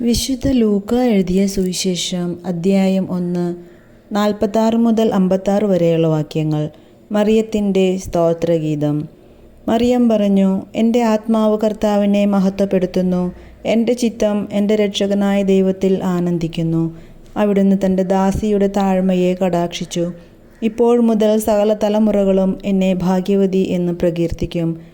വിശുദ്ധ ലൂക്ക എഴുതിയ സുവിശേഷം അദ്ധ്യായം ഒന്ന് നാൽപ്പത്താറ് മുതൽ അമ്പത്താറ് വരെയുള്ള വാക്യങ്ങൾ. മറിയത്തിന്റെ സ്തോത്രഗീതം. മറിയം പറഞ്ഞു എന്റെ ആത്മാവ് കർത്താവിനെ മഹത്വപ്പെടുത്തുന്നു. എന്റെ ചിത്തം എന്റെ രക്ഷകനായ ദൈവത്തിൽ ആനന്ദിക്കുന്നു. അവിടുന്ന് തന്റെ ദാസിയുടെ താഴ്മയെ കടാക്ഷിച്ചു. ഇപ്പോൾ മുതൽ സകല തലമുറകളും എന്നെ ഭാഗ്യവതി എന്ന് പ്രകീർത്തിക്കും.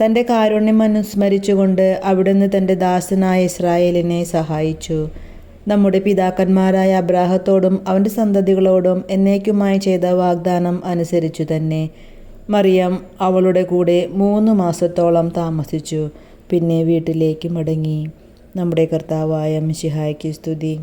തന്റെ കാരുണ്യം അനുസ്മരിച്ചുകൊണ്ട് അവിടുന്ന് തന്റെ ദാസനായ ഇസ്രായേലിനെ സഹായിച്ചു. നമ്മുടെ പിതാക്കന്മാരായ അബ്രാഹത്തോടും അവന്റെ സന്തതികളോടും എന്നേക്കുമായി ചെയ്ത വാഗ്ദാനം അനുസരിച്ചു തന്നെ. മറിയം അവളുടെ കൂടെ മൂന്ന് മാസത്തോളം താമസിച്ചു. പിന്നെ വീട്ടിലേക്ക് മടങ്ങി. നമ്മുടെ കർത്താവായ മിഷിഹായ്ക്ക് സ്തുതി.